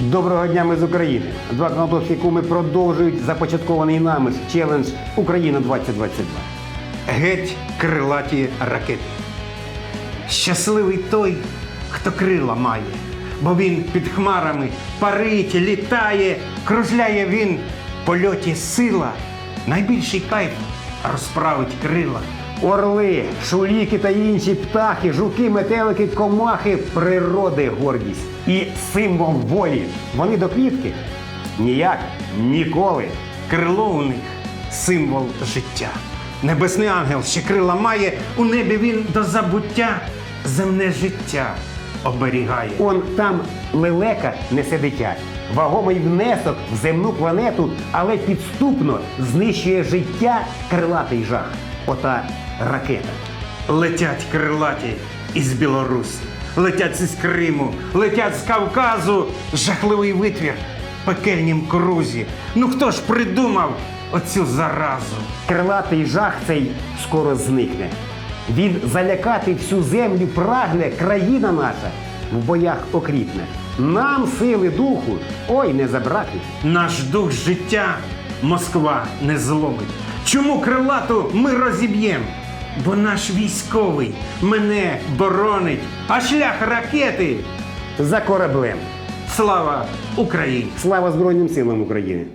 Доброго дня ми з України. Два кнопки куми продовжують започаткований нами челендж Україна 2022. Геть крилаті ракети. Щасливий той, хто крила має, бо він під хмарами парить, літає, кружляє він в польоті сила. Найбільший кайф розправить крила. Орли, шуліки та інші птахи, жуки, метелики, комахи природи гордість і символ волі. Вони до квітки? Ніяк, ніколи. Крило у них символ життя. Небесний ангел ще крила має, у небі він до забуття земне життя оберігає. Он там лелека несе дитя. Вагомий внесок в земну планету, але підступно знищує життя крилатий жах. Ота ракета. Летять крилаті із Білорусі, летять із Криму, летять з Кавказу. Жахливий витвір в пекельнім крузі. Ну хто ж придумав оцю заразу? Крилатий жах цей скоро зникне. Він залякати всю землю прагне, країна наша в боях окріпне. Нам сили духу, ой, не забрати. Наш дух життя Москва не зломить. Чому крилату ми розіб'ємо? Бо наш військовий мене боронить, а шлях ракети. За кораблем. Слава Україні! Слава Збройним силам України!